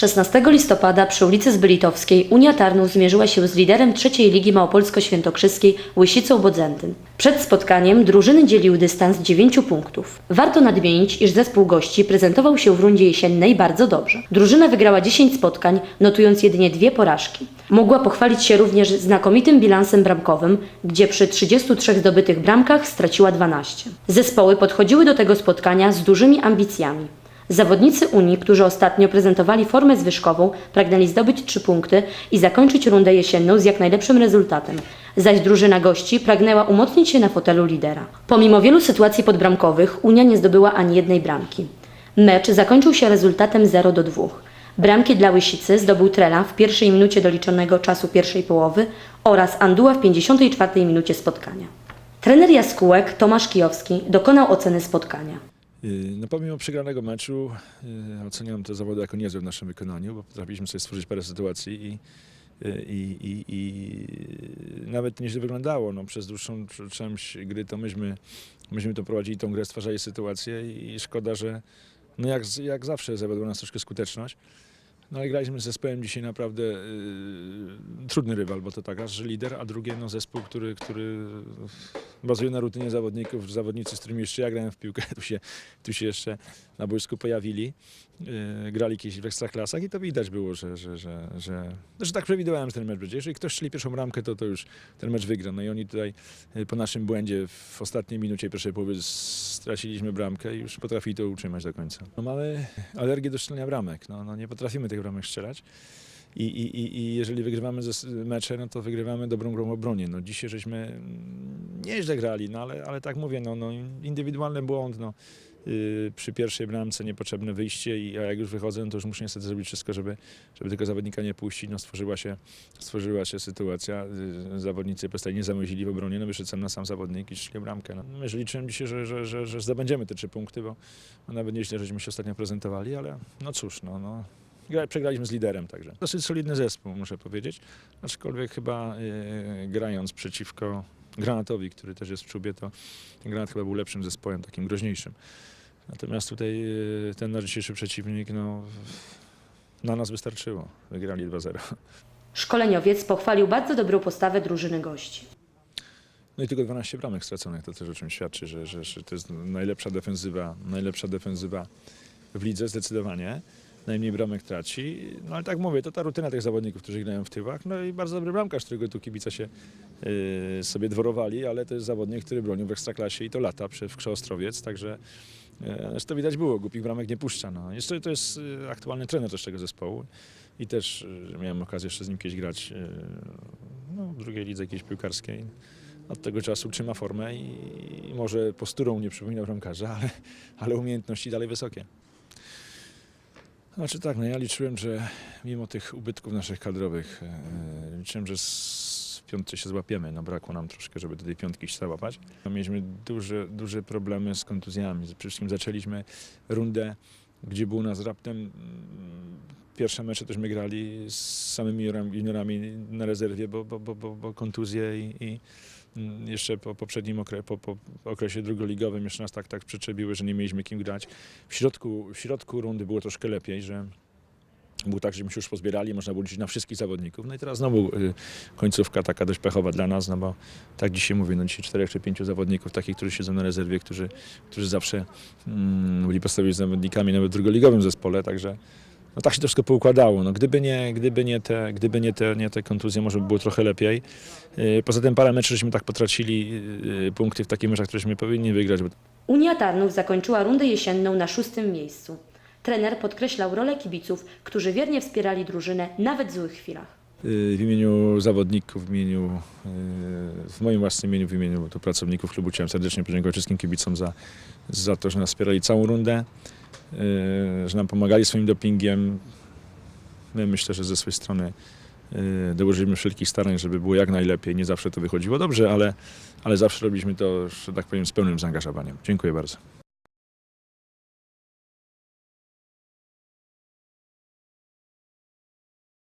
16 listopada przy ulicy Zbylitowskiej Unia Tarnów zmierzyła się z liderem trzeciej Ligi Małopolsko-Świętokrzyskiej Łysicą Bodzentyn. Przed spotkaniem drużyny dzielił dystans 9 punktów. Warto nadmienić, iż zespół gości prezentował się w rundzie jesiennej bardzo dobrze. Drużyna wygrała 10 spotkań, notując jedynie dwie porażki. Mogła pochwalić się również znakomitym bilansem bramkowym, gdzie przy 33 zdobytych bramkach straciła 12. Zespoły podchodziły do tego spotkania z dużymi ambicjami. Zawodnicy Unii, którzy ostatnio prezentowali formę zwyżkową, pragnęli zdobyć trzy punkty i zakończyć rundę jesienną z jak najlepszym rezultatem. Zaś drużyna gości pragnęła umocnić się na fotelu lidera. Pomimo wielu sytuacji podbramkowych, Unia nie zdobyła ani jednej bramki. Mecz zakończył się rezultatem 0 do 2. Bramki dla Łysicy zdobył Trela w pierwszej minucie doliczonego czasu pierwszej połowy oraz Anduła w 54 minucie spotkania. Trener Jaskółek Tomasz Kijowski dokonał oceny spotkania. Yy, No pomimo przegranego meczu yy, oceniam te zawody jako niezłe w naszym wykonaniu, bo potrafiliśmy sobie stworzyć parę sytuacji i, yy, i, i, i nawet nieźle wyglądało. No, przez dłuższą cz- część gry to myśmy, myśmy to prowadzili tą grę, stwarzali sytuację i szkoda, że no jak, jak zawsze zawiodła nas troszkę skuteczność. No ale graliśmy z zespołem dzisiaj naprawdę yy, trudny rywal, bo to tak raz, że lider, a drugie no, zespół, który, który bazuje na rutynie zawodników, zawodnicy, z którymi jeszcze ja grałem w piłkę, tu się, tu się jeszcze na boisku pojawili, yy, grali kiedyś w ekstraklasach i to widać było, że, że, że, że, że tak przewidywałem, że ten mecz będzie. Jeżeli ktoś strzeli pierwszą ramkę, to, to już ten mecz wygra. No i oni tutaj yy, po naszym błędzie w ostatniej minucie pierwszej połowy straciliśmy bramkę i już potrafili to utrzymać do końca. No, mamy alergię do strzelania bramek, no, no nie potrafimy tych bramek strzelać. I, i, i- jeżeli wygrywamy ze- mecze, no to wygrywamy dobrą grą obronie. No dzisiaj żeśmy mm, nieźle grali, no ale, ale tak mówię, no, no indywidualny błąd, no. Yy, przy pierwszej bramce niepotrzebne wyjście i a jak już wychodzę, to już muszę niestety zrobić wszystko, żeby, żeby tego zawodnika nie puścić. No stworzyła się, stworzyła się sytuacja, yy, zawodnicy po nie zamyślili w obronie, no wyszedł sam na sam zawodnik i strzelił bramkę. No. My liczyłem dzisiaj, że, że, że, że zdobędziemy te trzy punkty, bo nawet nieźle żeśmy się ostatnio prezentowali, ale no cóż, no, no gra- przegraliśmy z liderem także. Dosyć solidny zespół, muszę powiedzieć. Aczkolwiek chyba e, grając przeciwko Granatowi, który też jest w czubie, to ten Granat chyba był lepszym zespołem, takim groźniejszym. Natomiast tutaj e, ten nasz dzisiejszy przeciwnik, no na nas wystarczyło. Wygrali 2-0. Szkoleniowiec pochwalił bardzo dobrą postawę drużyny gości. No i tylko 12 bramek straconych, to też o czym świadczy, że, że, że to jest najlepsza defensywa, najlepsza defensywa w lidze zdecydowanie. Najmniej bramek traci. No ale tak mówię, to ta rutyna tych zawodników, którzy grają w tyłach. No i bardzo dobry bramkarz, którego tu kibice się yy, sobie dworowali, ale to jest zawodnik, który bronił w ekstraklasie i to lata przy, w Krzeostrowiec, także yy, to widać było, głupich bramek nie puszcza. No. Jeszcze to jest yy, aktualny trener też tego zespołu i też yy, miałem okazję jeszcze z nim kiedyś grać no, w drugiej lidze jakiejś piłkarskiej od tego czasu trzyma formę i, i może posturą nie przypomina bramkarza, ale, ale umiejętności dalej wysokie. Znaczy tak, no ja liczyłem, że mimo tych ubytków naszych kadrowych, e, liczyłem, że piątce się złapiemy. No brakło nam troszkę, żeby do tej piątki się załapać. No, Mieliśmy duże, duże problemy z kontuzjami. Przede wszystkim zaczęliśmy rundę, gdzie był nas raptem pierwsze mecze też my grali z samymi juniorami- na rezerwie, bo, bo, bo, bo, bo kontuzje i, i mm, jeszcze po poprzednim okre, po, po okresie drugoligowym jeszcze nas tak, tak przyczepiły, że nie mieliśmy kim grać. W środku, w środku rundy było troszkę lepiej, że było tak, żeśmy się już pozbierali, można było liczyć na wszystkich zawodników. No i teraz znowu y, końcówka taka dość pechowa dla nas, no bo tak dzisiaj mówię, no dzisiaj czterech czy pięciu zawodników, takich, którzy siedzą na rezerwie, którzy, którzy zawsze mm, byli podstawowymi zawodnikami nawet w drugoligowym zespole, także no tak się to wszystko poukładało. No, gdyby nie, gdyby nie, te, gdyby nie, te, nie te kontuzje, może by było trochę lepiej. Y, Poza tym parę meczów żeśmy tak potracili y, punkty w takich meczach, któreśmy powinni wygrać, Unia Tarnów zakończyła rundę jesienną na szóstym miejscu. Trener podkreślał rolę kibiców, którzy wiernie wspierali drużynę nawet w złych chwilach. Y, W imieniu zawodników, w imieniu, y, w moim własnym imieniu, w imieniu pracowników klubu chciałem serdecznie podziękować wszystkim kibicom za, za to, że nas wspierali całą rundę, y, że nam pomagali swoim dopingiem. My myślę, że ze swojej strony dołożyliśmy wszelkich starań, żeby było jak najlepiej. Nie zawsze to wychodziło dobrze, ale, ale zawsze robiliśmy to, że tak powiem, z pełnym zaangażowaniem. Dziękuję bardzo.